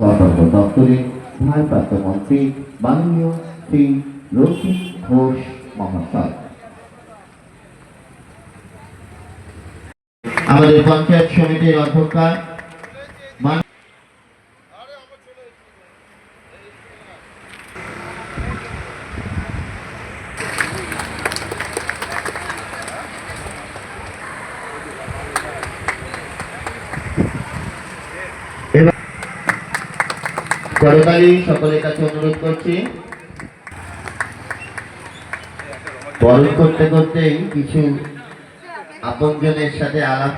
সতর্ক দপ্তরের ভারপ্রাপ্ত মন্ত্রী মাননীয় শ্রী রথিন ঘোষ মহাশয়। আমাদের পঞ্চায়েত সমিতির অধ্যক্ষা করতালি সকলের কাছে অনুরোধ করছি। বরণ করতে করতেই কিছু আপনজনের সাথে আলাপ।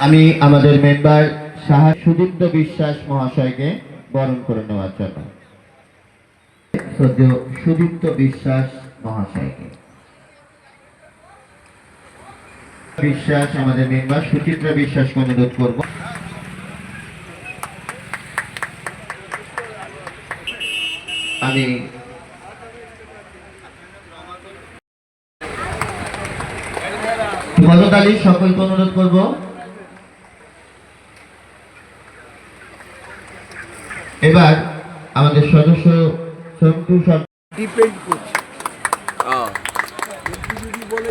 আমি আমাদের মেম্বার সাহা সুদীপ্ত বিশ্বাস মহাশয়কে বরণ করে নেওয়ার জন্য। সদ্য সুদীপ্ত বিশ্বাস মহাশয়কে। বিশ্বাস আমাদের মেম্বার সুচিত্রা বিশ্বাসকে অনুরোধ করব। আমি গতকালই সকলকে অনুরোধ করব। এবার আমাদের সদস্য সন্তু ডিপেন্ড করছে।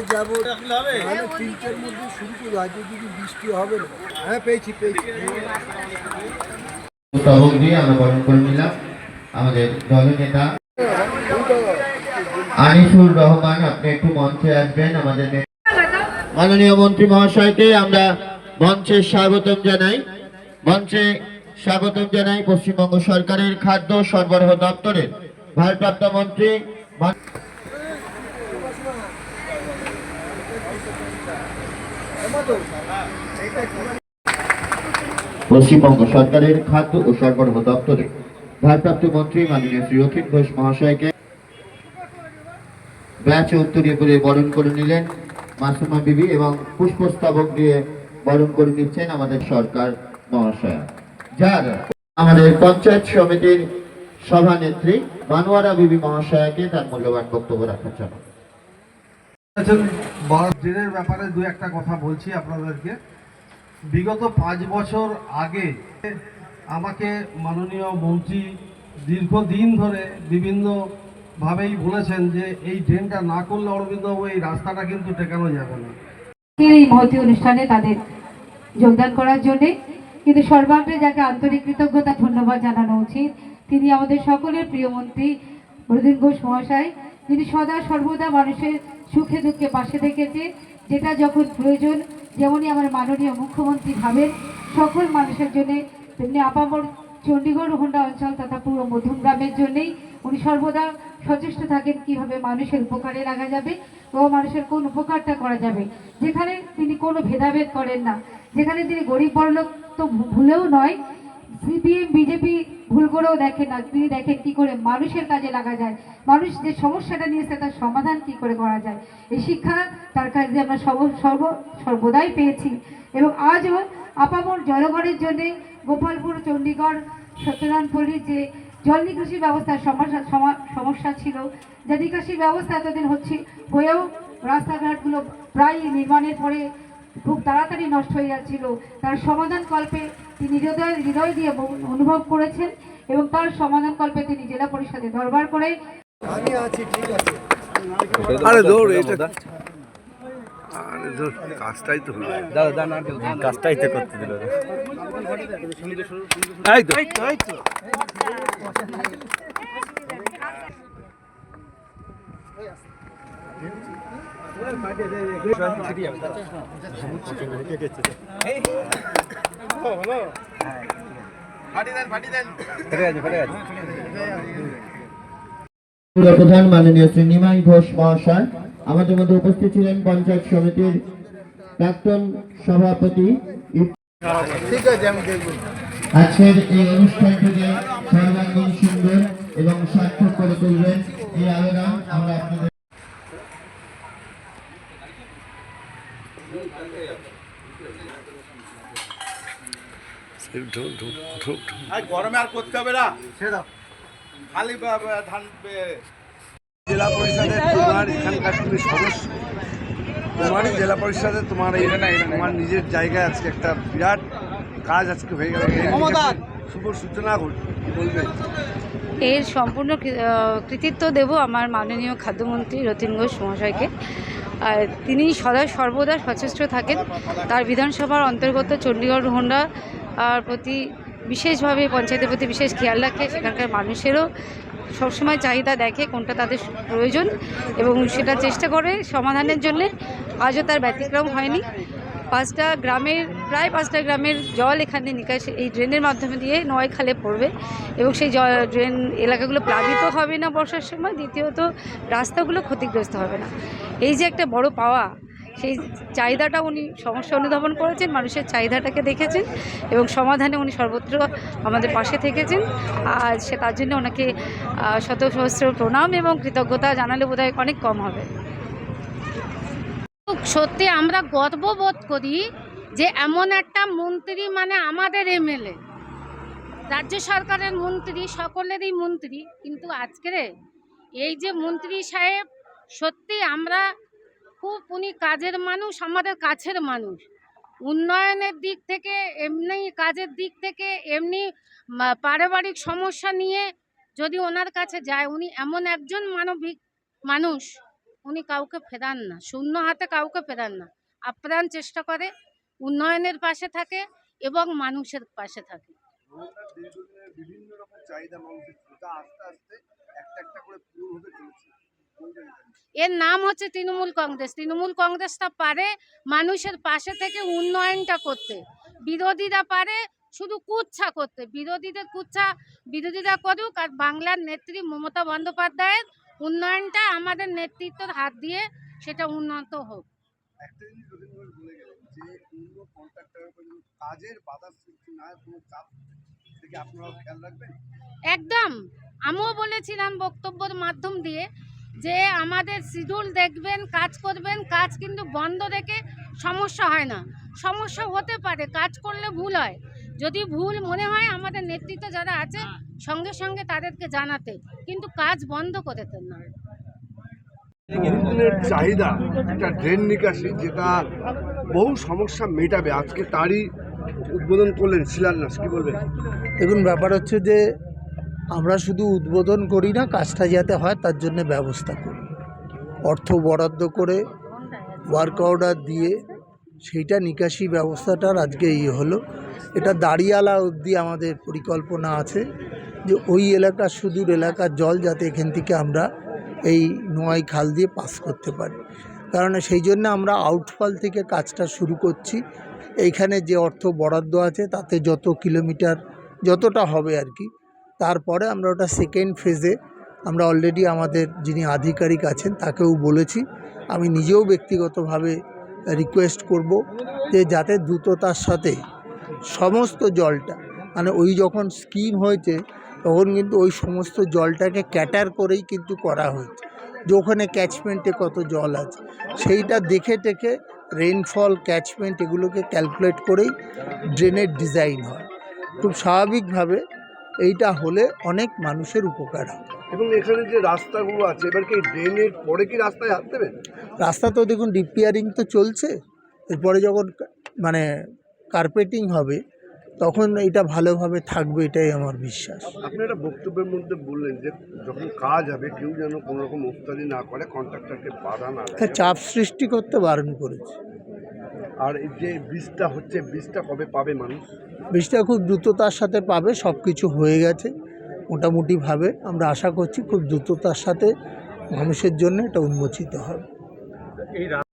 যাব? তাহলে তিনটের মধ্যে শুরু করব। আজকে যদি বৃষ্টি হবে না। হ্যাঁ পেয়েছি পেয়েছি। তহবিল দিয়ে আমরা বরণ করে নিলাম। আমাদের দলনেতা আনিসুর রহমান আপনি একটু মঞ্চে আসবেন আমাদের মে- মাননীয় মন্ত্রী মহাশয়কে আমরা মঞ্চে স্বাগতম জানাই। মঞ্চে স্বাগতম জানাই পশ্চিমবঙ্গ সরকারের খাদ্য সরবরাহ দপ্তরের ভারপ্রাপ্ত মন্ত্রী মান- পশ্চিমবঙ্গ সরকারের খাদ্য ও সরবরাহ দপ্তরে ভারপ্রাপ্ত মন্ত্রী মাননীয় শ্রী অখিল ঘোষ মহাশয়কে ব্যাচে উত্তরীয় করে বরণ করে নিলেন মাসুমা বিবি এবং পুষ্পস্তবক দিয়ে বরণ করে নিচ্ছেন আমাদের সরকার মহাশয়া। যার আমাদের পঞ্চায়েত সমিতির সভানেত্রী মানোয়ারা বিবি মহাশয়াকে তার মূল্যবান বক্তব্য রাখার জন্য। বড় ট্রেনের ব্যাপারে দু একটা কথা বলছি আপনাদেরকে। বিগত পাঁচ বছর আগে আমাকে মাননীয় মন্ত্রী দীর্ঘদিন ধরে বিভিন্ন ভাবেই বলেছেন যে এই ড্রেনটা না করলে অরবিন্দবাবু, এই রাস্তাটা কিন্তু টেকানো যাবে না। এই মহতি অনুষ্ঠানে তাদের যোগদান করার জন্যে কিন্তু সর্বাগ্রে যাকে আন্তরিক কৃতজ্ঞতা, ধন্যবাদ জানানো উচিত। তিনি আমাদের সকলের প্রিয় মন্ত্রী, হরদিন ঘোষ মহাশয় যিনি সদা সর্বদা মানুষের সুখে দুঃখে পাশে থেকেছে যেটা যখন প্রয়োজন, যেমনই আমার মাননীয় মুখ্যমন্ত্রী ভাবেন, সকল মানুষের জন্যে, তেমনি আপামর চণ্ডীগড় হোন্ডা অঞ্চল তথা পুরো মধ্যমগ্রামের জন্যেই উনি সর্বদা সচেষ্ট থাকেন কীভাবে মানুষের উপকারে লাগা যাবে ও মানুষের কোন উপকারটা করা যাবে। যেখানে তিনি কোনো ভেদাভেদ করেন না। যেখানে তিনি গরিব বড়লোক তো ভুলেও নয়। সিপিএম, বিজেপি ভুল করেও দেখেন না তিনি দেখেন কি করে মানুষের কাজে লাগা যায়। মানুষ যে সমস্যাটা নিয়েছে তার সমাধান কি করে করা যায়? এই শিক্ষা তার কাছে আমরা সর্ব- সর্ব, সর্বদাই পেয়েছি। এবং আজও আপামর জনগণের জন্যে গোপালপুর, চণ্ডীগড় সত্যনারায়ণপল্লীর যে জল নিকাশি ব্যবস্থার সমস্যা, সমা- সমস্যা ছিল যে নিকাশি ব্যবস্থা এতদিন হচ্ছে, হয়েও রাস্তাঘাটগুলো প্রায় নির্মাণের পরে খুব তাড়াতাড়ি নষ্ট হয়ে যাচ্ছিল। তার সমাধান কল্পে তিনি হৃদয় হৃদয় দিয়ে বহু অনুভব করেছেন এবং তার সমাধান কল্পে তিনি জেলা পরিষদে দরবার করে আমি আছি ঠিক আছে আরে দৌড় এটা কাজটাই তো হলো কাজটাই তো করতে দিল এই তো প্রধান মাননীয় শ্রী নিমাই ঘোষ মহাশয় আমাদের মধ্যে উপস্থিত ছিলেন পঞ্চায়েত সমিতির প্রাক্তন সভাপতি ঠিক আছে আমি দেখব। আজকের এই অনুষ্ঠানটিকে সর্বাঙ্গীন সুন্দর এবং সার্থক করে তুলবেন এই আবেদন আমরা আপনাদের গরমে আর করতে হবে না। খালি ধান জেলা পরিষদের তোমার এখানকার তুমি সদস্য। তোমারই জেলা পরিষদে তোমার এই তোমার নিজের জায়গায় আজকে একটা বিরাট কাজ আজকে হয়ে গেল। শুভ সূচনা বলবে এর সম্পূর্ণ কৃতিত্ব দেব আমার মাননীয় খাদ্যমন্ত্রী রতিন ঘোষ মহাশয়কে। আর তিনি সদা সর্বদা সচেষ্ট থাকেন। তার বিধানসভার অন্তর্গত চণ্ডীগড় হোন্ডা প্রতি বিশেষভাবে পঞ্চায়েতের প্রতি বিশেষ খেয়াল রাখে, সেখানকার মানুষেরও সবসময় চাহিদা দেখে কোনটা তাদের প্রয়োজন এবং সেটা চেষ্টা করে সমাধানের জন্যে। আজও তার ব্যতিক্রম হয়নি। পাঁচটা গ্রামের, প্রায় পাঁচটা গ্রামের জল এখানে নিকাশ, এই ড্রেনের মাধ্যমে দিয়ে নয় খালে পড়বে এবং সেই জল, ড্রেন এলাকাগুলো প্লাবিত হবে না বর্ষার সময়। দ্বিতীয়ত, রাস্তাগুলো ক্ষতিগ্রস্ত হবে না। এই যে একটা বড় পাওয়া সেই চাহিদাটা উনি সমস্যা অনুধাবন করেছেন, মানুষের চাহিদাটাকে দেখেছেন এবং সমাধানে উনি সর্বত্র আমাদের পাশে থেকেছেন। আর সে তার জন্য ওনাকে শত সহস্র প্রণাম এবং কৃতজ্ঞতা জানালে বোধহয় অনেক কম হবে। সত্যি আমরা গর্ববোধ করি যে এমন একটা মন্ত্রী মানে আমাদের এমএলএ রাজ্য সরকারের মন্ত্রী, সকলেরই মন্ত্রী, কিন্তু আজকের এই যে মন্ত্রী সাহেব, সত্যি আমরা খুব, উনি কাজের মানুষ, আমাদের কাছের মানুষ। উন্নয়নের দিক থেকে এমনি, কাজের দিক থেকে এমনি পারিবারিক সমস্যা নিয়ে যদি ওনার কাছে যায়, উনি এমন একজন মানবিক মানুষ, উনি কাউকে ফেরান না, শূন্য হাতে কাউকে ফেরান না। আপ্রাণ চেষ্টা করে, উন্নয়নের পাশে থাকে এবং মানুষের পাশে থাকে। বিভিন্ন রকম চাহিদা, মানুষের আস্তে আস্তে একটা একটা করে হতে চলেছে। এর নাম হচ্ছে তৃণমূল কংগ্রেস। তৃণমূল কংগ্রেসটা পারে মানুষের পাশে থেকে উন্নয়নটা করতে। বিরোধীরা পারে শুধু কুচ্ছা করতে। বিরোধীদের কুচ্ছা বিরোধীরা করুক আর বাংলার নেত্রী মমতা বন্দ্যোপাধ্যায়ের উন্নয়নটা আমাদের নেতৃত্বর হাত দিয়ে সেটা উন্নত হোক। একদম। আমিও বলেছিলাম বক্তব্যের মাধ্যম দিয়ে যে আমাদের শিডিউল দেখবেন কাজ করবেন কাজ কিন্তু বন্ধ রেখে সমস্যা হয় না। সমস্যা হতে পারে কাজ করলে ভুল হয়। যদি ভুল মনে হয় আমাদের নেতৃত্ব যারা আছে সঙ্গে সঙ্গে তাদেরকে জানাতে। কিন্তু কাজ বন্ধ করে দেন না। বহুদিনের চাহিদা একটা ড্রেন নিকাশি যেটা বহু সমস্যা মেটাবে। আজকে তারই উদ্বোধন করলেন শিলান্যাস কি বলবেন? দেখুন ব্যাপার হচ্ছে যে আমরা শুধু উদ্বোধন করি না, কাজটা যাতে হয় তার জন্য ব্যবস্থা করি। অর্থ বরাদ্দ করে ওয়ার্ক অর্ডার দিয়ে, সেইটা নিকাশি ব্যবস্থাটার আজকে ইয়ে হলো। এটা দাঁড়িয়ালা অবধি আমাদের পরিকল্পনা আছে যে ওই এলাকার সুদূর এলাকার জল যাতে এখান থেকে আমরা এই নোয়াই খাল দিয়ে পাস করতে পারি। কারণ সেই জন্য আমরা আউটফল থেকে কাজটা শুরু করছি। এইখানে যে অর্থ বরাদ্দ আছে, তাতে যত কিলোমিটার, যতটা হবে আর কি তারপরে আমরা ওটা সেকেন্ড ফেজে আমরা অলরেডি আমাদের যিনি আধিকারিক আছেন তাকেও বলেছি। আমি নিজেও ব্যক্তিগতভাবে রিকোয়েস্ট করব যে যাতে দ্রুততার সাথে সমস্ত জলটা মানে ওই যখন স্কিম হয়েছে, তখন কিন্তু ওই সমস্ত জলটাকে ক্যাটার করেই কিন্তু করা হয়েছে। যে ওখানে ক্যাচমেন্টে কত জল আছে, সেইটা দেখে টেখে রেইনফল ক্যাচমেন্ট এগুলোকে ক্যালকুলেট করেই ড্রেনের ডিজাইন হয়। খুব স্বাভাবিকভাবে এইটা হলে অনেক মানুষের উপকার হয় এবং এখানে যে রাস্তাগুলো আছে এবার কি ড্রেনের পরে কি রাস্তায় হাত দেবেন? রাস্তা তো দেখুন রিপেয়ারিং তো চলছে। এরপরে যখন মানে কার্পেটিং হবে তখন এটা ভালোভাবে থাকবে এটাই আমার বিশ্বাস। আপনি একটা বক্তব্যের মধ্যে বললেন যে যখন কাজ হবে কেউ যেন কোনো রকম উস্তাদি না করে কন্ট্রাক্টরকে বাধা না দেয়। চাপ সৃষ্টি করতে বারণ করেছে। আর এই যে বীজটা হচ্ছে বীজটা কবে পাবে মানুষ? বৃষ্টিটা খুব দ্রুততার সাথে পাবে সব কিছু হয়ে গেছে। মোটামুটিভাবে আমরা আশা করছি খুব দ্রুততার সাথে মানুষের জন্য এটা উন্মোচিত হবে।